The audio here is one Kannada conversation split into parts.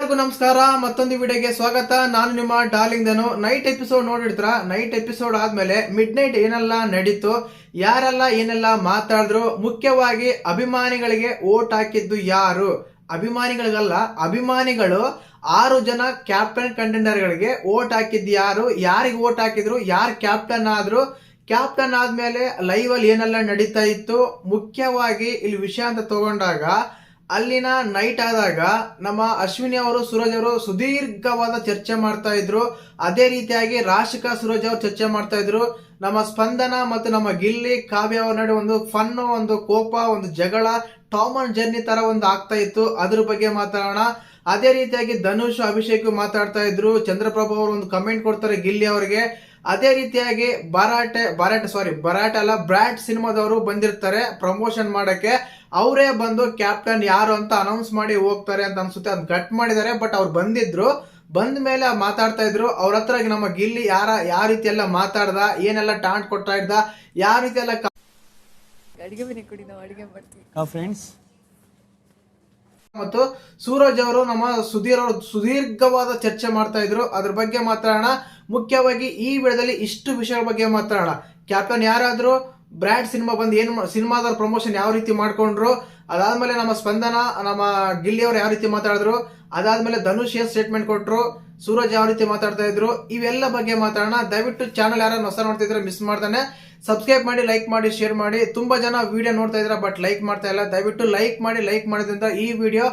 ನಮಸ್ಕಾರ, ಮತ್ತೊಂದು ವಿಡಿಯೋಗೆ ಸ್ವಾಗತ. ನಾನು ನಿಮ್ಮ ಡಾರ್ಲಿಂಗ್ ದನು ನೈಟ್ ಎಪಿಸೋಡ್ ನೋಡಿರ್ತರ? ನೈಟ್ ಎಪಿಸೋಡ್ ಆದ್ಮೇಲೆ ಮಿಡ್ ನೈಟ್ ಏನೆಲ್ಲ ನಡೀತು, ಯಾರೆಲ್ಲ ಏನೆಲ್ಲ ಮಾತಾಡಿದ್ರು, ಮುಖ್ಯವಾಗಿ ಅಭಿಮಾನಿಗಳಿಗೆ ಓಟ್ ಹಾಕಿದ್ದು ಯಾರು? ಅಭಿಮಾನಿಗಳಿಗಲ್ಲ, ಅಭಿಮಾನಿಗಳು ಆರು ಜನ ಕ್ಯಾಪ್ಟನ್ ಕಂಟೆಂಡರ್ಗಳಿಗೆ ಓಟ್ ಹಾಕಿದ್ದು ಯಾರು? ಯಾರಿಗೆ ಓಟ್ ಹಾಕಿದ್ರು? ಯಾರು ಕ್ಯಾಪ್ಟನ್ ಆದ್ರು? ಕ್ಯಾಪ್ಟನ್ ಆದ್ಮೇಲೆ ಲೈವ್ ಅಲ್ಲಿ ಏನೆಲ್ಲ ನಡೀತಾ ಇತ್ತು? ಮುಖ್ಯವಾಗಿ ಇಲ್ಲಿ ವಿಷಯ ಅಂತ ತಗೊಂಡಾಗ ಅಲ್ಲಿನ ನೈಟ್ ಆದಾಗ ನಮ್ಮ ಅಶ್ವಿನಿ ಅವರು, ಸೂರಜ್ ಅವರು ಸುದೀರ್ಘವಾದ ಚರ್ಚೆ ಮಾಡ್ತಾ ಇದ್ರು. ಅದೇ ರೀತಿಯಾಗಿ ರಾಶಿಕಾ ಸೂರಜ್ ಅವರು ಚರ್ಚೆ ಮಾಡ್ತಾ ಇದ್ರು. ನಮ್ಮ ಸ್ಪಂದನ ಮತ್ತು ನಮ್ಮ ಗಿಲ್ಲಿ, ಕಾವ್ಯ ಅವರ ನಡುವೆ ಒಂದು ಫನ್ನು ಒಂದು ಕೋಪ, ಒಂದು ಜಗಳ ಟಾಮ್ ಅಂಡ್ ಜರ್ನಿ ತರ ಒಂದು ಆಗ್ತಾ ಇತ್ತು. ಅದ್ರ ಬಗ್ಗೆ ಮಾತಾಡೋಣ. ಅದೇ ರೀತಿಯಾಗಿ ಧನುಷ್, ಅಭಿಷೇಕ್ ಮಾತಾಡ್ತಾ ಇದ್ರು. ಚಂದ್ರಪ್ರಭು ಅವರು ಒಂದು ಕಮೆಂಟ್ ಕೊಡ್ತಾರೆ ಗಿಲ್ಲಿ ಅವರಿಗೆ. ಅದೇ ರೀತಿಯಾಗಿ ಬರಾಟೆ ಬರಾಟೆ ಸಾರಿ ಬರಾಟೆ ಅಲ್ಲ ಬ್ರಾಟ್ ಸಿನಿಮಾದವರು ಬಂದಿರ್ತಾರೆ ಪ್ರಮೋಷನ್ ಮಾಡಕ್ಕೆ. ಅವರೇ ಬಂದು ಕ್ಯಾಪ್ಟನ್ ಯಾರು ಅಂತ ಅನೌನ್ಸ್ ಮಾಡಿ ಹೋಗ್ತಾರೆ ಅಂತ ಅನ್ಸುತ್ತೆ ಅದ್ ಕಟ್ ಮಾಡಿದ್ದಾರೆ. ಬಟ್ ಅವ್ರು ಬಂದಿದ್ರು ಬಂದ ಮೇಲೆ ಮಾತಾಡ್ತಾ ಇದ್ರು. ಅವ್ರ ಹತ್ರ ನಮ್ಮ ಗಿಲ್ಲಿ ಯಾರ ಯಾವ ರೀತಿ ಎಲ್ಲ ಮಾತಾಡ್ದ ಏನೆಲ್ಲ ಟಾಂಟ್ ಕೊಡ್ತಾ ಇದ್ದ ಯಾವ ರೀತಿ ಎಲ್ಲ ಅಡಿಗೆ ಮನೆ ಕೊಡಿ ನಾವು ಅಡಿಗೆ ಮಾಡ್ತೀವಿ. ಫ್ರೆಂಡ್ಸ್ ಮತ್ತು ಸೂರಜ್ ಅವರು ನಮ್ಮ ಸುಧೀರ್ ಅವರು ಸುದೀರ್ಘವಾದ ಚರ್ಚೆ ಮಾಡ್ತಾ ಇದ್ರು. ಅದ್ರ ಬಗ್ಗೆ ಮಾತಾಡೋಣ. ಮುಖ್ಯವಾಗಿ ಈ ವಿಡದಲ್ಲಿ ಇಷ್ಟು ವಿಷಯ ಬಗ್ಗೆ ಮಾತಾಡೋಣ. ಕ್ಯಾಪ್ಟನ್ ಯಾರಾದ್ರು? ಬ್ರ್ಯಾಂಡ್ ಸಿನಿಮಾ ಬಂದು ಏನು ಸಿನಿಮಾದವ್ರ ಪ್ರಮೋಷನ್ ಯಾವ ರೀತಿ ಮಾಡ್ಕೊಂಡ್ರು, ಅದಾದ್ಮೇಲೆ ನಮ್ಮ ಸ್ಪಂದನ, ನಮ್ಮ ಗಿಲ್ಲಿ ಅವರು ಯಾವ ರೀತಿ ಮಾತಾಡಿದ್ರು, ಅದಾದ್ಮೇಲೆ ಧನುಷ್ ಏನ್ ಸ್ಟೇಟ್ಮೆಂಟ್ ಕೊಟ್ಟರು ಸೂರಜ್ ಯಾವ ರೀತಿ ಮಾತಾಡ್ತಾ ಇದ್ರು, ಇವೆಲ್ಲ ಬಗ್ಗೆ ಮಾತಾಡೋಣ. ದಯವಿಟ್ಟು ಚಾನಲ್ ಯಾರು ಹೊಸ ನೋಡ್ತಿದ್ರೆ ಮಿಸ್ ಮಾಡ್ತಾನೆ. ಸಬ್ಸ್ಕ್ರೈಬ್ ಮಾಡಿ ಲೈಕ್ ಮಾಡಿ ಶೇರ್ ಮಾಡಿ. ತುಂಬಾ ಜನ ವಿಡಿಯೋ ನೋಡ್ತಾ ಇದ್ರ ಬಟ್ ಲೈಕ್ ಮಾಡ್ತಾ ಇಲ್ಲ. ದಯವಿಟ್ಟು ಲೈಕ್ ಮಾಡಿ ಲೈಕ್ ಮಾಡೋದ್ರಿಂದ ಈ ವಿಡಿಯೋ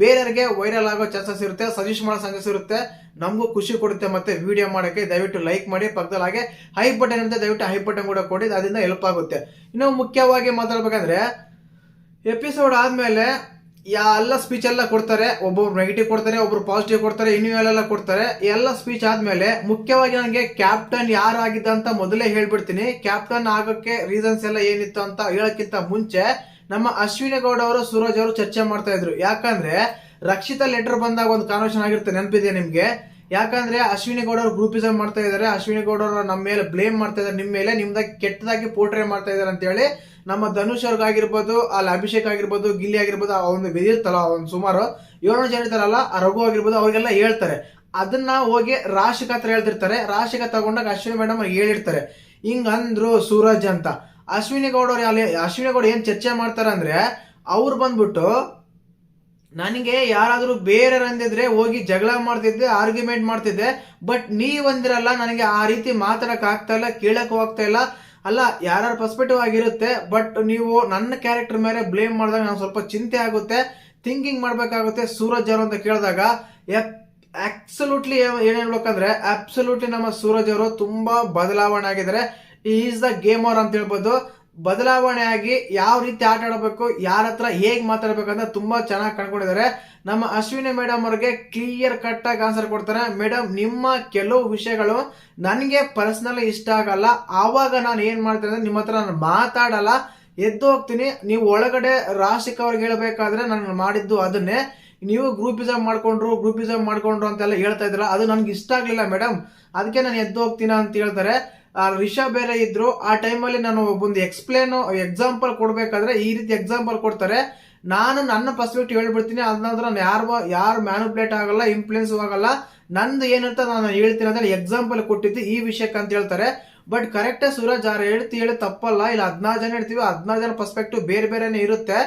ಬೇರೆಯವರಿಗೆ ವೈರಲ್ ಆಗೋ ಚಾನ್ಸಸ್ ಇರುತ್ತೆ ಸಜೆಸ್ಟ್ ಮಾಡೋ ಚಾನ್ಸಸ್ ಇರುತ್ತೆ. ನಮಗೂ ಖುಷಿ ಕೊಡುತ್ತೆ ಮತ್ತೆ ವಿಡಿಯೋ ಮಾಡೋಕ್ಕೆ. ದಯವಿಟ್ಟು ಲೈಕ್ ಮಾಡಿ ಪಕ್ಕದಲ್ಲಿ ಹಾಗೆ ಹೈ ಬಟನ್ ಅಂತ ದಯವಿಟ್ಟು ಹೈ ಬಟನ್ ಕೂಡ ಕೊಡಿ, ಅದರಿಂದ ಹೆಲ್ಪ್ ಆಗುತ್ತೆ. ಇನ್ನು ಮುಖ್ಯವಾಗಿ ಮಾತಾಡ್ಬೇಕಂದ್ರೆ ಎಪಿಸೋಡ್ ಆದ್ಮೇಲೆ ಯಾ ಎಲ್ಲ ಸ್ಪೀಚ್ ಎಲ್ಲ ಕೊಡ್ತಾರೆ, ಒಬ್ಬೊಬ್ರು ನೆಗೆಟಿವ್ ಕೊಡ್ತಾರೆ, ಒಬ್ರು ಪಾಸಿಟಿವ್ ಕೊಡ್ತಾರೆ, ಇನ್ನೂ ಕೊಡ್ತಾರೆ. ಎಲ್ಲ ಸ್ಪೀಚ್ ಆದ್ಮೇಲೆ ಮುಖ್ಯವಾಗಿ ನನಗೆ ಕ್ಯಾಪ್ಟನ್ ಯಾರಾಗಿದ್ದ ಅಂತ ಮೊದಲೇ ಹೇಳ್ಬಿಡ್ತೀನಿ. ಕ್ಯಾಪ್ಟನ್ ಆಗೋಕ್ಕೆ ರೀಸನ್ಸ್ ಎಲ್ಲ ಏನಿತ್ತು ಅಂತ ಹೇಳೋಕ್ಕಿಂತ ಮುಂಚೆ ನಮ್ಮ ಅಶ್ವಿನಿ ಗೌಡ ಅವರು, ಸೂರಜ್ ಅವರು ಚರ್ಚೆ ಮಾಡ್ತಾ ಇದ್ರು. ಯಾಕಂದ್ರೆ ರಕ್ಷಿತ ಲೆಟರ್ ಬಂದಾಗ ಒಂದು ಕಾನ್ವರ್ಷನ್ ಆಗಿರುತ್ತೆ ನೆನಪಿದೆ ನಿಮ್ಗೆ? ಯಾಕಂದ್ರೆ ಅಶ್ವಿನಿ ಗೌಡ ಅವರು ಗ್ರೂಪಿಸಮ್ ಮಾಡ್ತಾ ಇದಾರೆ ಅಶ್ವಿನಿ ಗೌಡ ಅವರು ನಮ್ಮ ಮೇಲೆ ಬ್ಲೇಮ್ ಮಾಡ್ತಾ ಇದಾರೆ ನಿಮ್ಮ ಮೇಲೆ ನಿಮ್ದಾಗಿ ಕೆಟ್ಟದಾಗಿ ಪೋಟ್ರೆ ಮಾಡ್ತಾ ಇದಾರೆ ಅಂತ ಹೇಳಿ ನಮ್ಮ ಧನುಷ್ ಅವ್ರಿಗಾಗಿರ್ಬೋದು ಅಲ್ಲಿ ಅಭಿಷೇಕ್ ಆಗಿರ್ಬೋದು, ಗಿಲ್ಲಿ ಆಗಿರ್ಬೋದು, ಆ ಒಂದು ಬೆದಿರ್ತಲ್ಲ ಒಂದು ಸುಮಾರು ಏಳು ಜನ ಇರ್ತಾರಲ್ಲ, ಆ ರಘು ಆಗಿರ್ಬೋದು, ಅವ್ರಿಗೆಲ್ಲ ಹೇಳ್ತಾರೆ. ಅದನ್ನ ಹೋಗಿ ರಾಶಿಕ ಹತ್ರ ಹೇಳ್ತಿರ್ತಾರೆ. ರಾಶಿಕ ತಗೊಂಡಾಗ ಅಶ್ವಿನಿ ಮೇಡಮ್ ಹೇಳಿರ್ತಾರೆ ಹಿಂಗ್ ಅಂದ್ರು ಸೂರಜ್ ಅಂತ. ಅಶ್ವಿನಿ ಗೌಡ ಅವ್ರು ಅಲ್ಲಿ, ಅಶ್ವಿನಿ ಗೌಡ ಏನು ಚರ್ಚೆ ಮಾಡ್ತಾರೆ ಅಂದ್ರೆ ಅವ್ರು ಬಂದ್ಬಿಟ್ಟು, ನನಗೆ ಯಾರಾದರೂ ಬೇರೆ ಅಂದಿದ್ರೆ ಹೋಗಿ ಜಗಳ ಮಾಡ್ತಿದ್ದೆ ಆರ್ಗ್ಯುಮೆಂಟ್ ಮಾಡ್ತಿದ್ದೆ ಬಟ್ ನೀವ್ ಅಂದಿರಲ್ಲ, ನನಗೆ ಆ ರೀತಿ ಮಾತಾಡಕ್ ಆಗ್ತಾ ಇಲ್ಲ ಕೇಳಕ್ ಹೋಗ್ತಾ ಇಲ್ಲ. ಅಲ್ಲ ಯಾರ ಪರ್ಸ್ಪೆಕ್ಟಿವ್ ಆಗಿರುತ್ತೆ ಬಟ್ ನೀವು ನನ್ನ ಕ್ಯಾರೆಕ್ಟರ್ ಮೇಲೆ ಬ್ಲೇಮ್ ಮಾಡಿದಾಗ ನಾನು ಸ್ವಲ್ಪ ಚಿಂತೆ ಆಗುತ್ತೆ ಥಿಂಕಿಂಗ್ ಮಾಡಬೇಕಾಗುತ್ತೆ, ಸೂರಜ್ ಅವರು ಅಂತ ಕೇಳಿದಾಗ ಆಕ್ಸಲೂಟ್ಲಿ ಏನು ಹೇಳ್ಬೇಕಂದ್ರೆ ಅಬ್ಸಲ್ಯೂಟ್ಲಿ ನಮ್ಮ ಸೂರಜ್ ಅವರು ತುಂಬಾ ಬದಲಾವಣೆ ಆಗಿದ್ದಾರೆ. ಈಸ್ ದ ಗೇಮರ್ ಅಂತ ಹೇಳ್ಬೋದು. ಬದಲಾವಣೆ ಆಗಿ ಯಾವ ರೀತಿ ಆಟ ಆಡಬೇಕು, ಯಾರ ಹತ್ರ ಹೇಗ್ ಮಾತಾಡ್ಬೇಕಂತ ತುಂಬಾ ಚೆನ್ನಾಗಿ ಕಂಡ್ಕೊಂಡಿದ್ದಾರೆ ನಮ್ಮ ಅಶ್ವಿನಿ ಮೇಡಮ್ ಅವ್ರಿಗೆ ಕ್ಲಿಯರ್ ಕಟ್ ಆಗಿ ಆನ್ಸರ್ ಕೊಡ್ತಾರೆ. ಮೇಡಮ್ ನಿಮ್ಮ ಕೆಲವು ವಿಷಯಗಳು ನನಗೆ ಪರ್ಸನಲ್ ಇಷ್ಟ ಆಗಲ್ಲ. ಆವಾಗ ನಾನು ಏನ್ ಮಾಡ್ತೀನಿ ಅಂದ್ರೆ ನಿಮ್ಮ ಹತ್ರ ನಾನು ಮಾತಾಡಲ್ಲ. ಎದ್ದು ಹೋಗ್ತೀನಿ. ನೀವು ಒಳಗಡೆ ರಾಶಿಕ್ ಅವ್ರಿಗೆ ಹೇಳಬೇಕಾದ್ರೆ ನಾನು ಮಾಡಿದ್ದು ಅದನ್ನೇ. ನೀವು ಗ್ರೂಪಿಸಮ್ ಮಾಡ್ಕೊಂಡ್ರು ಗ್ರೂಪಿಸಮ್ ಮಾಡ್ಕೊಂಡ್ರು ಅಂತೆಲ್ಲ ಹೇಳ್ತಾ ಇದ್ರಲ್ಲ, ಅದು ನನ್ಗೆ ಇಷ್ಟ ಆಗ್ಲಿಲ್ಲ ಮೇಡಮ್ ಅದಕ್ಕೆ ನಾನು ಎದ್ದು ಹೋಗ್ತೀನಿ ಅಂತ ಹೇಳ್ತಾರೆ. ರಿಷಾ ಬೇರೆ ಇದ್ರು, ಆ ಟೈಮಲ್ಲಿ ನಾನು ಒಂದು ಎಕ್ಸ್ಪ್ಲೇನು ಎಕ್ಸಾಂಪಲ್ ಕೊಡ್ಬೇಕಾದ್ರೆ ಈ ರೀತಿ ಎಕ್ಸಾಂಪಲ್ ಕೊಡ್ತಾರೆ. ನಾನು ನನ್ನ ಪರ್ಸ್ಪೆಕ್ಟಿವ್ ಹೇಳ್ಬಿಡ್ತೀನಿ ಅದನ್ನ ನಾನು ಯಾರು ಯಾರು ಮ್ಯಾನುಪ್ಲೇಟ್ ಆಗಲ್ಲ ಇನ್ಫ್ಲೂಯೆನ್ಸ್ ಆಗಲ್ಲ. ನಂದು ಏನಂತ ನಾನು ಹೇಳ್ತೀನಿ ಅಂದ್ರೆ ಎಕ್ಸಾಂಪಲ್ ಕೊಟ್ಟಿದ್ದು ಈ ವಿಷಯಕ್ಕೆ ಅಂತ ಹೇಳ್ತಾರೆ. ಬಟ್ ಕರೆಕ್ಟ್ ಸೂರಜ್ ಯಾರು ಹೇಳ್ತಿ ಹೇಳಿ ತಪ್ಪಲ್ಲ, ಇಲ್ಲ ಹದಿನಾರು ಜನ ಹೇಳ್ತೀವಿ, ಹದಿನಾರು ಜನ ಪರ್ಸ್ಪೆಕ್ಟಿವ್ ಬೇರೆ ಬೇರೆನೆ ಇರುತ್ತೆ.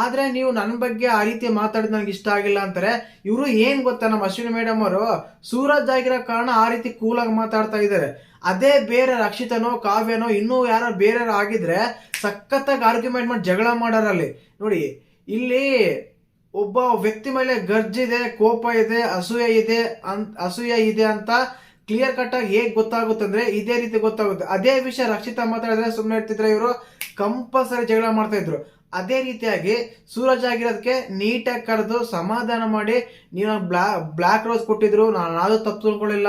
ಆದ್ರೆ ನೀವು ನನ್ನ ಬಗ್ಗೆ ಆ ರೀತಿ ಮಾತಾಡಿದ್ ನನಗೆ ಇಷ್ಟ ಆಗಿಲ್ಲ ಅಂತಾರೆ. ಇವರು ಏನ್ ಗೊತ್ತಾ ನಮ್ಮ ಅಶ್ವಿನಿ ಮೇಡಮ್ ಅವರು? ಸೂರಜ್ ಆಗಿರೋ ಕಾರಣ ಆ ರೀತಿ ಕೂಲಾಗಿ ಮಾತಾಡ್ತಾ ಇದ್ದಾರೆ. ಅದೇ ಬೇರೆ ರಕ್ಷಿತನೋ, ಕಾವ್ಯನೋ, ಇನ್ನೂ ಯಾರೋ ಬೇರೆ ಆಗಿದ್ರೆ ಸಖತ್ತಾಗಿ ಆರ್ಗ್ಯುಮೆಂಟ್ ಮಾಡಿ ಜಗಳ ಮಾಡೋರಲ್ಲಿ. ನೋಡಿ, ಇಲ್ಲಿ ಒಬ್ಬ ವ್ಯಕ್ತಿ ಮೇಲೆ ಗರ್ಜಿದೆ ಕೋಪ ಇದೆ, ಅಸೂಯೆ ಇದೆ ಅಂತ ಅಸೂಯೆ ಇದೆ ಅಂತ ಕ್ಲಿಯರ್ ಕಟ್ ಆಗಿ ಹೇಗ್ ಗೊತ್ತಾಗುತ್ತೆ ಅಂದ್ರೆ ಇದೇ ರೀತಿ ಗೊತ್ತಾಗುತ್ತೆ. ಅದೇ ವಿಷಯ ರಕ್ಷಿತಾ ಮಾತಾಡಿದ್ರೆ ಸುಮ್ಮನೆ ಇರ್ತಿದ್ರೆ ಇವರು ಕಂಪಲ್ಸರಿ ಜಗಳ ಮಾಡ್ತಾ ಇದ್ರು. ಅದೇ ರೀತಿಯಾಗಿ ಸೂರಜ್ ಆಗಿರೋದಕ್ಕೆ ನೀಟಾಗಿ ಕರೆದು ಸಮಾಧಾನ ಮಾಡಿ, ನೀವು ಬ್ಲಾ ಬ್ಲ್ಯಾಕ್ ರೋಸ್ ಕೊಟ್ಟಿದ್ರು, ನಾನು ಯಾವ್ದು ತಪ್ಪು ತಿಳ್ಕೊಳ್ಳಿಲ್ಲ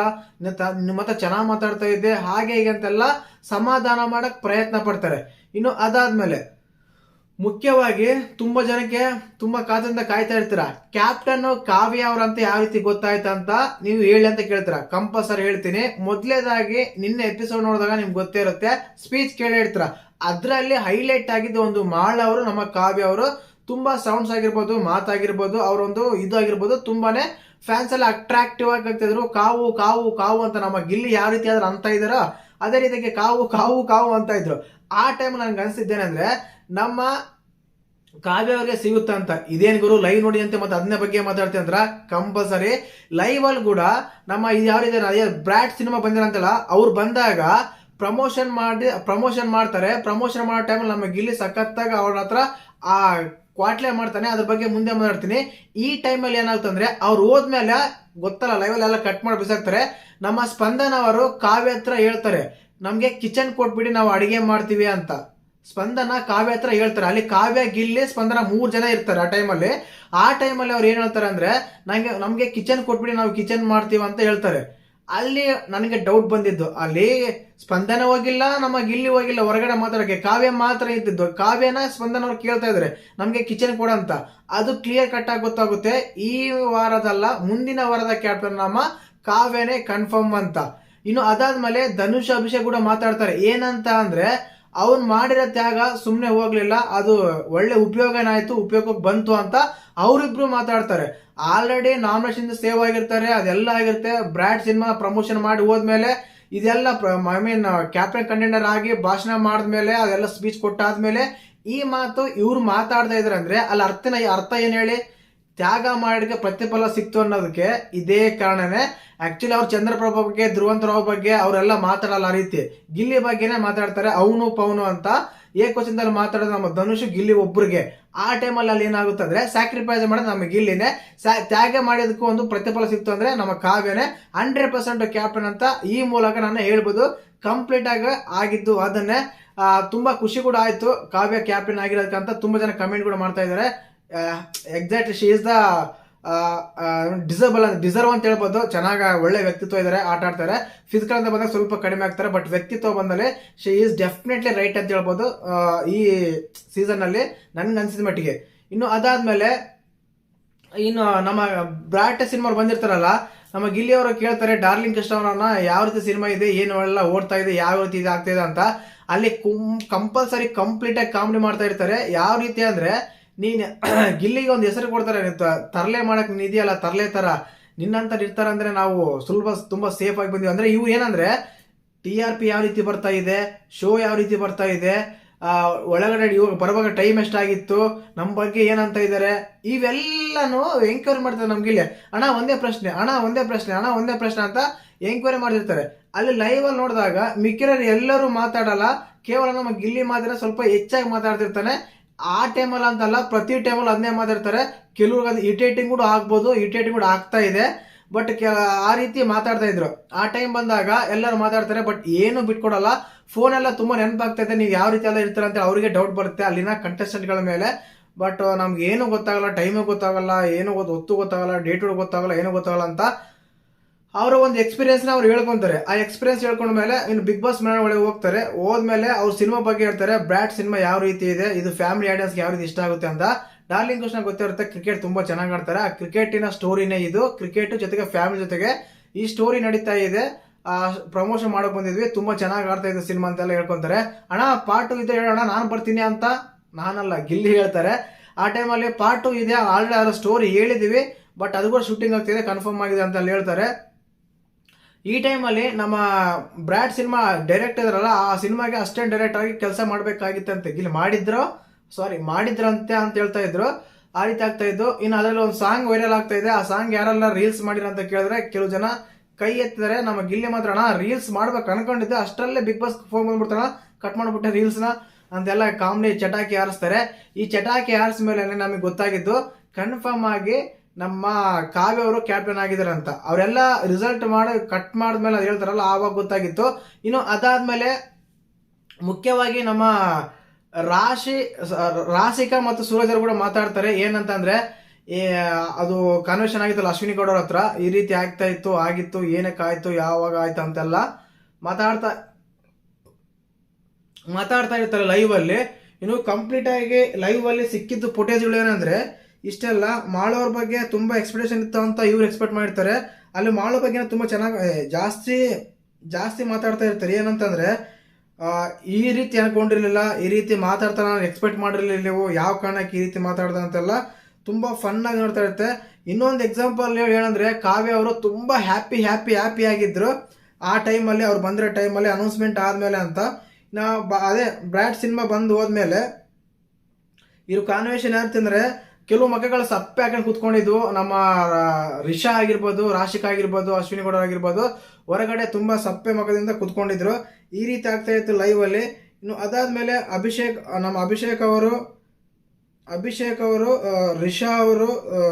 ನಿಮ್ಮ ಹತ್ರ ಚೆನ್ನಾಗಿ ಮಾತಾಡ್ತಾ ಇದ್ದೆ, ಹಾಗೆ ಹೀಗೆ ಅಂತೆಲ್ಲ ಸಮಾಧಾನ ಮಾಡಕ್ ಪ್ರಯತ್ನ ಪಡ್ತಾರೆ. ಇನ್ನು ಅದಾದ್ಮೇಲೆ, ಮುಖ್ಯವಾಗಿ ತುಂಬಾ ಜನಕ್ಕೆ ತುಂಬಾ ಕಾದಿಂದ ಕಾಯ್ತಾ ಇರ್ತೀರ ಕ್ಯಾಪ್ಟನ್ ಕಾವ್ಯ ಅವ್ರಂತ ಯಾವ ರೀತಿ ಗೊತ್ತಾಯ್ತ ಅಂತ ನೀವು ಹೇಳಿ ಅಂತ ಕೇಳ್ತೀರ. ಕಂಪಲ್ಸರಿ ಹೇಳ್ತೀನಿ. ಮೊದಲೇದಾಗಿ ನಿನ್ನೆ ಎಪಿಸೋಡ್ ನೋಡಿದಾಗ ನಿಮ್ಗೆ ಗೊತ್ತೇ ಇರುತ್ತೆ, ಸ್ಪೀಚ್ ಕೇಳಿ ಹೇಳ್ತೀರಾ. ಅದರಲ್ಲಿ ಹೈಲೈಟ್ ಆಗಿದ್ದ ಒಂದು ಮಾಳ ಅವರು, ನಮ್ಮ ಕಾವ್ಯ ಅವರು. ತುಂಬಾ ಸೌಂಡ್ಸ್ ಆಗಿರ್ಬೋದು, ಮಾತಾಗಿರ್ಬೋದು, ಅವರೊಂದು ಇದು ಆಗಿರ್ಬೋದು, ತುಂಬಾನೇ ಫ್ಯಾನ್ಸ್ ಎಲ್ಲ ಅಟ್ರಾಕ್ಟಿವ್ ಆಗಿ ಕಾವು ಕಾವು ಕಾವು ಅಂತ ನಮ್ಮ ಗಿಲ್ಲಿ ಯಾವ ರೀತಿ ಆದ್ರೆ ಅಂತ ಇದಾರೋ ಅದೇ ರೀತಿಗೆ ಕಾವು ಕಾವು ಕಾವು ಅಂತ ಇದ್ರು. ಆ ಟೈಮ್ ನನ್ಗೆ ಅನ್ಸಿದ್ದೇನೆಂದ್ರೆ ನಮ್ಮ ಕಾವ್ಯ ಅವ್ರಿಗೆ ಸಿಗುತ್ತೆ ಅಂತ. ಇದೇನ್ ಗುರು ಲೈವ್ ನೋಡಿ ಅಂತ ಮತ್ತೆ ಅದನ್ನ ಬಗ್ಗೆ ಮಾತಾಡ್ತೀನಿ ಅಂದ್ರ ಕಂಪಲ್ಸರಿ ಲೈವ್ ಅಲ್ಲಿ ಕೂಡ ನಮ್ಮ ಯಾವ ರೀತಿ ಬ್ರಾಟ್ ಸಿನಿಮಾ ಬಂದಿರಂತಲ್ಲ, ಅವ್ರು ಬಂದಾಗ ಪ್ರಮೋಷನ್ ಮಾಡಿ ಪ್ರಮೋಷನ್ ಮಾಡ್ತಾರೆ. ಪ್ರಮೋಷನ್ ಮಾಡೋ ಟೈಮಲ್ಲಿ ನಮ್ಮ ಗಿಲ್ಲಿ ಸಖತ್ತಾಗಿ ಅವ್ರ ಹತ್ರ ಆ ಕ್ವಾಟ್ಲೆ ಮಾಡ್ತಾನೆ. ಅದ್ರ ಬಗ್ಗೆ ಮುಂದೆ ಮಾತಾಡ್ತೀನಿ. ಈ ಟೈಮಲ್ಲಿ ಏನಾಗ್ತಂದ್ರೆ ಅವ್ರು ಹೋದ್ಮೇಲೆ ಗೊತ್ತಲ್ಲ ಲೈವಲ್ಲಿ ಎಲ್ಲ ಕಟ್ ಮಾಡಿ ಬಿಸಾಕ್ತಾರೆ. ನಮ್ಮ ಸ್ಪಂದನ ಅವರು ಕಾವ್ಯ ಹತ್ರ ಹೇಳ್ತಾರೆ, ನಮ್ಗೆ ಕಿಚನ್ ಕೊಟ್ಬಿಡಿ, ನಾವು ಅಡಿಗೆ ಮಾಡ್ತೀವಿ ಅಂತ. ಸ್ಪಂದನ ಕಾವ್ಯ ಹತ್ರ ಹೇಳ್ತಾರೆ. ಅಲ್ಲಿ ಕಾವ್ಯ, ಗಿಲ್ಲಿ, ಸ್ಪಂದನ ಮೂರ್ ಜನ ಇರ್ತಾರೆ ಆ ಟೈಮಲ್ಲಿ ಆ ಟೈಮಲ್ಲಿ ಅವ್ರು ಏನ್ ಹೇಳ್ತಾರೆ ಅಂದ್ರೆ, ನಂಗೆ, ನಮ್ಗೆ ಕಿಚನ್ ಕೊಟ್ಬಿಡಿ, ನಾವು ಕಿಚನ್ ಮಾಡ್ತೀವಿ ಅಂತ ಹೇಳ್ತಾರೆ. ಅಲ್ಲಿ ನನಗೆ ಡೌಟ್ ಬಂದಿದ್ದು. ಅಲ್ಲಿ ಸ್ಪಂದನ ಹೋಗಿಲ್ಲ, ನಮಗೆ ಇಲ್ಲಿ ಹೋಗಿಲ್ಲ, ಹೊರಗಡೆ ಮಾತಾಡೋಕ್ಕೆ. ಕಾವ್ಯ ಮಾತ್ರ ಇದ್ದಿದ್ದು. ಕಾವ್ಯನ ಸ್ಪಂದನ ಅವ್ರು ಕೇಳ್ತಾ ಇದ್ರೆ. ನಮಗೆ ಕಿಚನ್ ಕೊಡ ಅಂತ. ಅದು ಕ್ಲಿಯರ್ ಕಟ್ ಆಗಿ ಗೊತ್ತಾಗುತ್ತೆ. ಈ ವಾರದಲ್ಲ, ಮುಂದಿನ ವಾರದ ಕ್ಯಾಪ್ಟನ್ ನಮ್ಮ ಕಾವ್ಯನೇ ಕನ್ಫರ್ಮ್ ಅಂತ. ಇನ್ನು ಅದಾದ್ಮೇಲೆ ಧನುಷ್ ಅಭಿಷೇಕ್ ಕೂಡ ಮಾತಾಡ್ತಾರೆ. ಏನಂತ ಅಂದ್ರೆ, ಅವ್ನು ಮಾಡಿರೋ ತ್ಯಾಗ ಸುಮ್ಮನೆ ಹೋಗ್ಲಿಲ್ಲ. ಅದು ಒಳ್ಳೆ ಉಪಯೋಗನಾಯ್ತು ಉಪಯೋಗಕ್ಕೆ ಬಂತು ಅಂತ ಅವರಿಬ್ರು ಮಾತಾಡ್ತಾರೆ. ಆಲ್ರೆಡಿ ನಾಮಿನೇಷನ್ ಸೇವ್ ಆಗಿರ್ತಾರೆ, ಅದೆಲ್ಲ ಆಗಿರುತ್ತೆ. ಬ್ರ್ಯಾಡ್ ಸಿನಿಮಾ ಪ್ರಮೋಷನ್ ಮಾಡಿ ಹೋದ್ಮೇಲೆ ಇದೆಲ್ಲ ಐ ಮೀನ್, ಕ್ಯಾಪ್ಟನ್ ಕಂಟೆಂಡರ್ ಆಗಿ ಭಾಷಣ ಮಾಡಿದ್ಮೇಲೆ, ಅದೆಲ್ಲ ಸ್ಪೀಚ್ ಕೊಟ್ಟಾದ್ಮೇಲೆ ಈ ಮಾತು ಇವ್ರು ಮಾತಾಡ್ತಾ ಇದ್ದಾರೆ ಅಂದ್ರೆ ಅಲ್ಲಿ ಅರ್ಥನ, ಅರ್ಥ ಏನ್ ಹೇಳಿ? ತ್ಯಾಗ ಮಾಡಿದ್ರೆ ಪ್ರತಿಫಲ ಸಿಕ್ತು ಅನ್ನೋದಕ್ಕೆ ಇದೇ ಕಾರಣನೇ. ಆಕ್ಚುಲಿ ಅವ್ರು ಚಂದ್ರಪ್ರಭ ಬಗ್ಗೆ, ಧ್ರುವಂತರಾವ್ ಬಗ್ಗೆ ಅವರೆಲ್ಲ ಮಾತಾಡಲ್ಲ ಆ ರೀತಿ. ಗಿಲ್ಲಿ ಬಗ್ಗೆನೇ ಮಾತಾಡ್ತಾರೆ, ಅವನು ಪವನು ಅಂತ. ಏಕವಚನದಲ್ಲಿ ಮಾತಾಡೋದು ನಮ್ಮ ಧನುಷ್ ಗಿಲ್ಲಿ ಒಬ್ಬರಿಗೆ ಆ ಟೈಮಲ್ಲಿ ಅಲ್ಲಿ ಏನಾಗುತ್ತೆ ಅಂದ್ರೆ ಸ್ಯಾಕ್ರಿಫೈಸ್ ಮಾಡೋದು ನಮ್ಮ ಗಿಲ್ಲಿನೇ. ತ್ಯಾಗ ಮಾಡಿದಕ್ಕೂ ಒಂದು ಪ್ರತಿಫಲ ಸಿಕ್ತು ಅಂದ್ರೆ ನಮ್ಮ ಕಾವ್ಯನೇ. ಹಂಡ್ರೆಡ್ ಪರ್ಸೆಂಟ್ ಕ್ಯಾಪ್ಟನ್ ಅಂತ ಈ ಮೂಲಕ ನಾನು ಹೇಳ್ಬೋದು. ಕಂಪ್ಲೀಟ್ ಆಗಿ ಆಗಿದ್ದು ಅದನ್ನೇ. ತುಂಬಾ ಖುಷಿ ಕೂಡ ಆಯ್ತು ಕಾವ್ಯ ಕ್ಯಾಪ್ಟನ್ ಆಗಿರೋದಕ್ಕಂತ ತುಂಬಾ ಜನ ಕಮೆಂಟ್ ಕೂಡ ಮಾಡ್ತಾ ಇದ್ದಾರೆ. Exact she is the deservable deserve ಅಂತ ಹೇಳ್ಬೋದು. ಚೆನ್ನಾಗಿ ಒಳ್ಳೆ ವ್ಯಕ್ತಿತ್ವ ಇದ್ದಾರೆ ಆಟ ಆಡ್ತಾರೆ. ಫಿಸಿಕಲ್ ಅಂತ ಬಂದಾಗ ಸ್ವಲ್ಪ ಕಡಿಮೆ ಆಗ್ತಾರೆ ಬಟ್ ವ್ಯಕ್ತಿತ್ವ ಬಂದಲ್ಲಿ ಶಿ ಈಸ್ ಡೆಫಿನೆಟ್ಲಿ ರೈಟ್ ಅಂತ ಹೇಳ್ಬೋದು. ಈ ಸೀಸನ್ ಅಲ್ಲಿ ನನ್ಗೆ ಅನ್ಸಿದ ಮಟ್ಟಿಗೆ ಇನ್ನು ಅದಾದ್ಮೇಲೆ, ಇನ್ನು ನಮ್ಮ ಬ್ರಾಟ್ ಸಿನಿಮಾ ಬಂದಿರ್ತಾರಲ್ಲ, ನಮ್ಮ ಗಿಲ್ಲಿ ಅವರು ಕೇಳ್ತಾರೆ ಡಾರ್ಲಿಂಗ್ ಕೃಷ್ಣವರನ್ನ ಯಾವ ರೀತಿ ಸಿನಿಮಾ ಇದೆ, ಏನು ಎಲ್ಲ ಓಡ್ತಾ ಇದೆ, ಯಾವ ರೀತಿ ಇದಾಗ್ತಾ ಇದೆ ಅಂತ. ಅಲ್ಲಿ ಕಂಪಲ್ಸರಿ ಕಂಪ್ಲೀಟ್ ಆಗಿ ಕಾಮಿಡಿ ಮಾಡ್ತಾ ಇರ್ತಾರೆ. ಯಾವ ರೀತಿ ಅಂದ್ರೆ ನೀನ್ ಗಿಲ್ಲಿಗೆ ಒಂದು ಹೆಸರು ಕೊಡ್ತಾರೆ ತರಲೆ ಮಾಡಕ್ಕೆ ತರ್ಲೆ ಮಾಡಕ್ ನೀನ್ ಇದೆಯಲ್ಲ, ತರ್ಲೆ ತರ. ನಿನ್ನಂತ ಇರ್ತಾರ ಅಂದ್ರೆ ನಾವು ಸುಲಭ, ತುಂಬಾ ಸೇಫ್ ಆಗಿ ಬಂದಿವಿ. ಅಂದ್ರೆ ಇವು ಏನಂದ್ರೆ ಟಿ ಆರ್ ಪಿ ಯಾವ ರೀತಿ ಬರ್ತಾ ಇದೆ ಶೋ ಯಾವ ರೀತಿ ಬರ್ತಾ ಇದೆ ಒಳಗಡೆ ಇವಾಗ ಬರುವಾಗ ಟೈಮ್ ಎಷ್ಟಾಗಿತ್ತು ನಮ್ಮ ಬಗ್ಗೆ ಏನಂತ ಇದ್ದಾರೆ ಇವೆಲ್ಲನೂ ಎಂಕ್ವೈರಿ ಮಾಡ್ತಾರೆ ನಮ್ಗೆ ಇಲ್ಲೇ ಅಣ್ಣ, ಒಂದೇ ಪ್ರಶ್ನೆ, ಅಣ್ಣ, ಒಂದೇ ಪ್ರಶ್ನೆ, ಅಣ್ಣ, ಒಂದೇ ಪ್ರಶ್ನೆ ಅಂತ ಎಂಕ್ವೈರಿ ಮಾಡಿರ್ತಾರೆ ಅಲ್ಲಿ ಲೈವ್ ಅಲ್ಲಿ ನೋಡಿದಾಗ ಮಿಕ್ಕಿರೋರು ಎಲ್ಲರೂ ಮಾತಾಡಲ್ಲ, ಕೇವಲ ನಮ್ಮ ಗಿಲ್ಲಿ ಮಾತ್ರ ಸ್ವಲ್ಪ ಹೆಚ್ಚಾಗಿ ಮಾತಾಡ್ತಿರ್ತಾನೆ ಆ ಟೈಮಲ್ಲಿ ಅಂತಲ್ಲ, ಪ್ರತಿ ಟೈಮಲ್ಲಿ ಅದನ್ನೇ ಮಾತಾಡ್ತಾರೆ. ಕೆಲವ್ರಿಗೆ ಅದು ಇರಿಟೇಟಿಂಗ್ ಕೂಡ ಆಗ್ಬೋದು ಇರಿಟೇಟಿಂಗ್ ಕೂಡ ಆಗ್ತಾ ಇದೆ. ಬಟ್ ಆ ರೀತಿ ಮಾತಾಡ್ತಾ ಇದ್ರು. ಆ ಟೈಮ್ ಬಂದಾಗ ಎಲ್ಲರೂ ಮಾತಾಡ್ತಾರೆ ಬಟ್ ಏನು ಬಿಟ್ಕೊಡಲ್ಲ. ಫೋನ್ ಎಲ್ಲ ತುಂಬಾ ನೆನಪಾಗ್ತಾ ಇದೆ. ನೀವು ಯಾವ ರೀತಿ ಎಲ್ಲ ಇರ್ತಾರೆ ಅಂತ ಅವರಿಗೆ ಡೌಟ್ ಬರುತ್ತೆ, ಅಲ್ಲಿನ ಕಂಟೆಸ್ಟೆಂಟ್ಗಳ ಮೇಲೆ. ಬಟ್ ನಮ್ಗೆ ಏನು ಗೊತ್ತಾಗಲ್ಲ ಟೈಮು ಗೊತ್ತಾಗಲ್ಲ, ಏನು ಗೊತ್ತು ಗೊತ್ತಾಗಲ್ಲ ಡೇಟ್ ಗೊತ್ತಾಗಲ್ಲ, ಏನು ಗೊತ್ತಾಗಲ್ಲ ಅಂತ. ಅವರ ಒಂದು ಎಕ್ಸ್ಪೀರಿಯನ್ಸ್ನ ಅವ್ರು ಹೇಳ್ಕೊಂತಾರೆ. ಆ ಎಕ್ಸ್ಪೀರಿಯನ್ಸ್ ಹೇಳ್ಕೊಂಡ ಮೇಲೆ ಇನ್ನು ಬಿಗ್ ಬಾಸ್ ಮನೆ ಒಳಗೆ ಹೋಗ್ತಾರೆ. ಹೋದ್ಮೇಲೆ ಅವ್ರ ಸಿನಿಮಾ ಬಗ್ಗೆ ಹೇಳ್ತಾರೆ ಬ್ರಾಟ್ ಸಿನಿಮಾ ಯಾವ ರೀತಿ ಇದೆ? ಇದು ಫ್ಯಾಮಿಲಿ ಆಡಿಯನ್ಸ್ ಯಾವ ರೀತಿ ಇಷ್ಟ ಆಗುತ್ತೆ ಅಂತ. ಡಾರ್ಲಿಂಗ್ ಕೃಷ್ಣ ಗೊತ್ತಿರುತ್ತೆ ಕ್ರಿಕೆಟ್ ತುಂಬಾ ಚೆನ್ನಾಗಿ ಆಡ್ತಾರೆ. ಆ ಕ್ರಿಕೆಟಿನ ಸ್ಟೋರಿನೇ ಇದು. ಕ್ರಿಕೆಟ್ ಜೊತೆಗೆ ಫ್ಯಾಮಿಲಿ ಜೊತೆಗೆ ಈ ಸ್ಟೋರಿ ನಡೀತಾ ಇದೆ. ಆ ಪ್ರಮೋಷನ್ ಮಾಡಕ್ ಬಂದಿದ್ವಿ. ತುಂಬಾ ಚೆನ್ನಾಗಿ ಆಡ್ತಾ ಇದೆ ಸಿನಿಮಾ ಅಂತೆಲ್ಲ ಹೇಳ್ಕೊಂತಾರೆ. ಅಣ್ಣ ಪಾರ್ಟ್ ಇದೆ ಹೇಳೋಣ, ನಾನು ಬರ್ತೀನಿ ಅಂತ? ನಾನಲ್ಲ, ಗಿಲ್ಲಿ ಹೇಳ್ತಾರೆ. ಆ ಟೈಮಲ್ಲಿ ಪಾರ್ಟ್ ಟು ಇದೆ, ಆಲ್ರೆಡಿ ಅದರ ಸ್ಟೋರಿ ಹೇಳಿದೀವಿ ಬಟ್ ಅದು ಕೂಡ ಶೂಟಿಂಗ್ ಆಗ್ತಿದೆ ಕನ್ಫರ್ಮ್ ಆಗಿದೆ ಅಂತ ಹೇಳ್ತಾರೆ. ಈ ಟೈಮಲ್ಲಿ ನಮ್ಮ ಬ್ರ್ಯಾಡ್ ಸಿನಿಮಾ ಡೈರೆಕ್ಟ್ ಇದ್ರಲ್ಲ ಆ ಸಿನಿಮಾಗೆ ಅಸ್ಟೆಂಟ್ ಡೈರೆಕ್ಟ್ ಆಗಿ ಕೆಲಸ ಮಾಡಬೇಕಾಗಿತ್ತಂತೆ ಇಲ್ಲಿ ಮಾಡಿದ್ರು ಸಾರಿ ಮಾಡಿದ್ರಂತೆ ಅಂತ ಹೇಳ್ತಾ ಇದ್ರು. ಆ ರೀತಿ ಆಗ್ತಾ ಇದ್ದು, ಇನ್ನು ಅದರಲ್ಲಿ ಒಂದು ಸಾಂಗ್ ವೈರಲ್ ಆಗ್ತಾ ಇದೆ. ಆ ಸಾಂಗ್ ಯಾರೆಲ್ಲ ರೀಲ್ಸ್ ಮಾಡಿರ ಅಂತ ಕೇಳಿದ್ರೆ ಕೆಲವು ಜನ ಕೈ ಎತ್ತಿದ್ದಾರೆ ನಮ್ಮ ಗಿಲ್ಲಿ ಮಾತ್ರ, ಅಣ್ಣ ರೀಲ್ಸ್ ಮಾಡ್ಬೇಕು ಅನ್ಕೊಂಡಿದ್ದೆ. ಅಷ್ಟರಲ್ಲೇ ಬಿಗ್ ಬಾಸ್ ಫೋನ್ ಬಂದ್ಬಿಡ್ತಾನ. ಕಟ್ ಮಾಡ್ಬಿಟ್ಟೆ ರೀಲ್ಸ್ನ ಅಂತೆಲ್ಲ ಕಾಮಿಡಿ ಚಟಾಕಿ ಹಾರಿಸ್ತಾರೆ. ಈ ಚಟಾಕಿ ಹಾರಿಸ ಮೇಲೆ ನಮಗೆ ಗೊತ್ತಾಗಿದ್ದು ಕನ್ಫರ್ಮ್ ಆಗಿ ನಮ್ಮ ಕಾವ್ಯ ಅವರು ಕ್ಯಾಪ್ಟನ್ ಆಗಿದ್ದಾರೆ ಅವರೆಲ್ಲ ರಿಸಲ್ಟ್ ಮಾಡಿ ಕಟ್ ಮಾಡಿದ್ಮೇಲೆ ಅದು ಹೇಳ್ತಾರಲ್ಲ, ಆವಾಗ ಗೊತ್ತಾಗಿತ್ತು. ಇನ್ನು ಅದಾದ್ಮೇಲೆ ಮುಖ್ಯವಾಗಿ ನಮ್ಮ ರಾಶಿ, ರಾಶಿಕಾ ಮತ್ತು ಸೂರಜ್ ಅವರು ಕೂಡ ಮಾತಾಡ್ತಾರೆ. ಏನಂತಂದ್ರೆ ಅದು ಕನ್ವೆನ್ಷನ್ ಆಗಿತ್ತಲ್ಲ ಅಶ್ವಿನಿ ಗೌಡ ಹತ್ರ. ಈ ರೀತಿ ಆಗ್ತಾ ಇತ್ತು, ಆಗಿತ್ತು, ಏನಕ್ಕೆ ಆಯ್ತು, ಯಾವಾಗ ಆಯ್ತು ಅಂತೆಲ್ಲ ಮಾತಾಡ್ತಾ ಮಾತಾಡ್ತಾ ಇರ್ತಾರೆ ಲೈವ್ ಅಲ್ಲಿ. ಇನ್ನು ಕಂಪ್ಲೀಟ್ ಆಗಿ ಲೈವ್ ಅಲ್ಲಿ ಸಿಕ್ಕಿದ್ದು ಫುಟೇಜ್ಗಳು ಏನಂದ್ರೆ ಇಷ್ಟೆಲ್ಲ ಮಾಳೋರ್ ಬಗ್ಗೆ ತುಂಬಾ ಎಕ್ಸ್ಪೆಕ್ಟೇಷನ್ ಇತ್ತು ಅಂತ ಇವ್ರು ಎಕ್ಸ್ಪೆಕ್ಟ್ ಮಾಡಿರ್ತಾರೆ. ಅಲ್ಲಿ ಮಾಳೋ ಬಗ್ಗೆ ತುಂಬಾ ಚೆನ್ನಾಗಿ ಜಾಸ್ತಿ ಜಾಸ್ತಿ ಮಾತಾಡ್ತಾ ಇರ್ತಾರೆ. ಏನಂತಂದ್ರೆ ಈ ರೀತಿ ಅನ್ಕೊಂಡಿರಲಿಲ್ಲ, ಈ ರೀತಿ ಮಾತಾಡ್ತಾ ನಾನು ಎಕ್ಸ್ಪೆಕ್ಟ್ ಮಾಡಿರಲಿಲ್ಲ ನೀವು ಯಾವ ಕಾರಣಕ್ಕೆ ಈ ರೀತಿ ಮಾತಾಡ್ದ ಅಂತೆಲ್ಲ ತುಂಬ ಫನ್ನಾಗಿ ನೋಡ್ತಾ ಇರುತ್ತೆ. ಇನ್ನೊಂದು ಎಕ್ಸಾಂಪಲ್ ಏನಂದ್ರೆ, ಕಾವ್ಯ ಅವರು ತುಂಬ ಹ್ಯಾಪಿ ಹ್ಯಾಪಿ ಹ್ಯಾಪಿ ಆಗಿದ್ರು. ಆ ಟೈಮಲ್ಲಿ ಅವ್ರು ಬಂದಿರೋ ಟೈಮಲ್ಲಿ ಅನೌನ್ಸ್ಮೆಂಟ್ ಆದಮೇಲೆ ಅಂತ. ನಾ ಅದೇ ಬ್ರ್ಯಾಡ್ ಸಿನಿಮಾ ಬಂದು ಹೋದ್ಮೇಲೆ, ಇವ್ರು ಕಾನ್ವೆಷನ್ ಯಾರ್ತಂದ್ರೆ ಕೆಲವು ಮಕ್ಕಳು ಸಪ್ಪೆ ಹಾಕೊಂಡು ಕೂತ್ಕೊಂಡಿದ್ವು ನಮ್ಮ ರಿಷಾ ಆಗಿರ್ಬೋದು, ರಾಶಿಕ್ ಆಗಿರ್ಬೋದು, ಅಶ್ವಿನಿ ಗೌಡ ಆಗಿರ್ಬೋದು, ಹೊರಗಡೆ ತುಂಬ ಸಪ್ಪೆ ಮಗದಿಂದ ಕೂತ್ಕೊಂಡಿದ್ರು. ಈ ರೀತಿ ಆಗ್ತಾ ಇತ್ತು ಲೈವಲ್ಲಿ ಇನ್ನು ಅದಾದ್ಮೇಲೆ ಅಭಿಷೇಕ್, ನಮ್ಮ ಅಭಿಷೇಕ್ ಅವರು ಅಭಿಷೇಕ್ ಅವರು ರಿಷಾ ಅವರು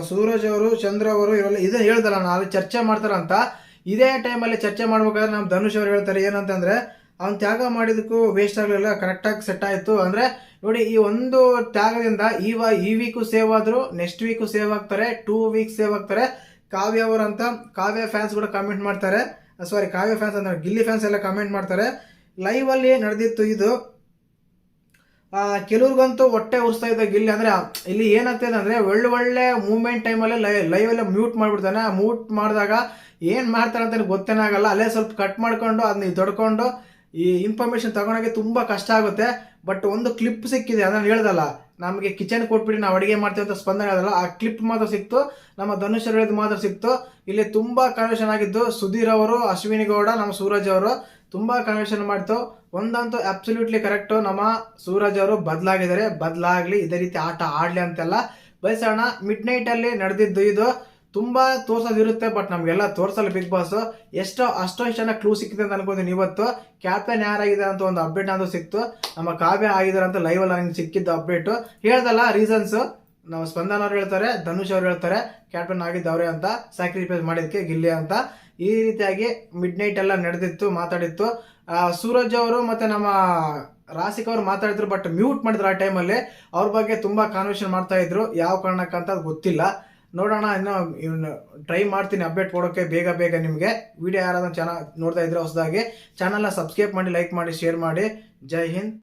ಸೂರಜ್ ಅವರು, ಚಂದ್ರ ಅವರು, ಇವರೆಲ್ಲ ಇದೇ ಹೇಳ್ದಲ್ಲ ನಾನು ಚರ್ಚೆ ಮಾಡ್ತಾರಂತ. ಇದೇ ಟೈಮಲ್ಲಿ ಚರ್ಚೆ ಮಾಡ್ಬೇಕಾದ್ರೆ ನಮ್ಮ ಧನುಷ್ ಅವರು ಹೇಳ್ತಾರೆ ಏನಂತಂದ್ರೆ ಅವ್ನು ತ್ಯಾಗ ಮಾಡಿದಕ್ಕೂ ವೇಸ್ಟ್ ಆಗಲಿಲ್ಲ ಕರೆಕ್ಟಾಗಿ ಸೆಟ್ ಆಯಿತು. ಅಂದರೆ ನೋಡಿ, ಈ ಒಂದು ತ್ಯಾಗದಿಂದ ಈ ವ ಈ ವೀಕು ಸೇವ್ ಆದರೂ ನೆಕ್ಸ್ಟ್ ವೀಕು ಸೇವ್ ಆಗ್ತಾರೆ ಟೂ ವೀಕ್ಸ್ ಸೇವ್ ಆಗ್ತಾರೆ. ಕಾವ್ಯ ಅವರು ಅಂತ ಕಾವ್ಯ ಫ್ಯಾನ್ಸ್ ಕೂಡ ಕಮೆಂಟ್ ಮಾಡ್ತಾರೆ. ಸಾರಿ ಕಾವ್ಯ ಫ್ಯಾನ್ಸ್ ಅಂದರೆ ಗಿಲ್ಲಿ ಫ್ಯಾನ್ಸ್ ಎಲ್ಲ ಕಮೆಂಟ್ ಮಾಡ್ತಾರೆ. ಲೈವಲ್ಲಿ ನಡೆದಿತ್ತು ಇದು. ಕೆಲವ್ರಿಗಂತೂ ಹೊಟ್ಟೆ ಉರಿಸ್ತಾ ಇದ್ದ ಗಿಲ್ಲಿ ಅಂದರೆ ಇಲ್ಲಿ ಏನಾಗ್ತಿದೆ ಅಂದರೆ ಒಳ್ಳೆ ಒಳ್ಳೆ ಮೂವ್ಮೆಂಟ್ ಟೈಮಲ್ಲಿ ಲೈವ್ ಎಲ್ಲ ಮ್ಯೂಟ್ ಮಾಡಿಬಿಡ್ತಾನೆ. ಮ್ಯೂಟ್ ಮಾಡಿದಾಗ ಏನು ಮಾಡ್ತಾರೆ ಅಂತ ಗೊತ್ತೇನಾಗಲ್ಲ. ಅಲ್ಲೇ ಸ್ವಲ್ಪ ಕಟ್ ಮಾಡ್ಕೊಂಡು ಅದನ್ನ ದೊಡ್ಕೊಂಡು ಈ ಇನ್ಫಾರ್ಮೇಶನ್ ತಗೊಳಕ್ಕೆ ತುಂಬಾ ಕಷ್ಟ ಆಗುತ್ತೆ. ಬಟ್ ಒಂದು ಕ್ಲಿಪ್ ಸಿಕ್ಕಿದೆ, ಅದನ್ನು ಹೇಳ್ದಲ್ಲ. ನಮಗೆ ಕಿಚನ್ ಕೊಟ್ಬಿಟ್ಟು ನಾವು ಅಡಿಗೆ ಮಾಡ್ತೀವಿ ಅಂತ ಸ್ಪಂದನೆ ಅದಲ್ಲ ಆ ಕ್ಲಿಪ್ ಮಾತ್ರ ಸಿಕ್ತು. ನಮ್ಮ ಧನುಷ್ ಹೇಳಿದ ಮಾತ್ರ ಸಿಕ್ತು. ಇಲ್ಲಿ ತುಂಬಾ ಕನ್ವೆಷನ್ ಆಗಿದ್ದು, ಸುಧೀರ್ ಅವರು, ಅಶ್ವಿನಿ ಗೌಡ, ನಮ್ಮ ಸೂರಜ್ ಅವರು, ತುಂಬಾ ಕನ್ವೆಷನ್ ಮಾಡ್ತು. ಒಂದಂತೂ ಅಬ್ಸಲ್ಯೂಟ್ಲಿ ಕರೆಕ್ಟ್ ನಮ್ಮ ಸೂರಜ್ ಅವರು ಬದಲಾಗಿದ್ದಾರೆ. ಬದಲಾಗಲಿ ಇದೇ ರೀತಿ ಆಟ ಆಡಲಿ ಅಂತೆಲ್ಲ. ಬಯಸೋಣ ಮಿಡ್ ನೈಟಲ್ಲಿ ನಡೆದಿದ್ದು ಇದು. ತುಂಬಾ ತೋರ್ಸೋದಿರುತ್ತೆ ಬಟ್ ನಮ್ಗೆಲ್ಲ ತೋರ್ಸಲ್ಲ ಬಿಗ್ ಬಾಸ್ ಎಷ್ಟೋ, ಅಷ್ಟೋ ಇಷ್ಟು ಜನ ಕ್ಲೂ ಸಿಕ್ಕಿದೆ ಅಂತ ಅನ್ಕೋತೀನಿ ಇವತ್ತು. ಕ್ಯಾಪ್ಟನ್ ಯಾರಾಗಿದೆ ಅಂತ ಒಂದು ಅಪ್ಡೇಟ್ ಅದು ಸಿಕ್ತು. ನಮ್ಮ ಕಾವ್ಯ ಆಗಿದ್ದಾರೆ ಅಂತ ಲೈವ್ ಅಲ್ಲಿ ನನಗೆ ಸಿಕ್ಕಿದ್ದು ಅಪ್ಡೇಟ್ ಹೇಳ್ದಲ್ಲ ರೀಸನ್ಸ್ ನಾವು ಸ್ಪಂದನ್ ಅವ್ರು ಹೇಳ್ತಾರೆ, ಧನುಷ್ ಅವ್ರು ಹೇಳ್ತಾರೆ ಕ್ಯಾಪ್ಟನ್ ಅವರೇ ಅಂತ ಸ್ಯಾಕ್ರಿಫೈಸ್ ಮಾಡಿದಕ್ಕೆ ಗಿಲ್ಲಿ ಅಂತ. ಈ ರೀತಿಯಾಗಿ ಮಿಡ್ ನೈಟ್ ಎಲ್ಲ ನಡೆದಿತ್ತು, ಮಾತಾಡಿತ್ತು. ಸೂರಜ್ ಅವರು ಮತ್ತೆ ನಮ್ಮ ರಾಸಿಕ್ ಅವ್ರು ಮಾತಾಡಿದ್ರು ಬಟ್ ಮ್ಯೂಟ್ ಮಾಡಿದ್ರು ಆ ಟೈಮಲ್ಲಿ ಅವ್ರ ಬಗ್ಗೆ ತುಂಬಾ ಕಾನ್ವರ್ಸೇಷನ್ ಮಾಡ್ತಾ ಇದ್ರು. ಯಾವ ಕಾರಣಕ್ಕಂತ ಗೊತ್ತಿಲ್ಲ. ನೋಡೋಣ, ಇನ್ನು ಇವನು ಟ್ರೈ ಮಾಡ್ತೀನಿ ಅಪ್ಡೇಟ್ ಕೊಡೋಕ್ಕೆ ಬೇಗ ಬೇಗ ನಿಮಗೆ. ವಿಡಿಯೋ ಯಾರಾದ್ರೂ ಚೆನ್ನಾಗಿ ನೋಡ್ತಾ ಇದ್ರೆ ಹೊಸದಾಗಿ. ಚಾನಲ್ನ ಸಬ್ಸ್ಕ್ರೈಬ್ ಮಾಡಿ ಲೈಕ್ ಮಾಡಿ ಶೇರ್ ಮಾಡಿ. ಜೈ ಹಿಂದ್.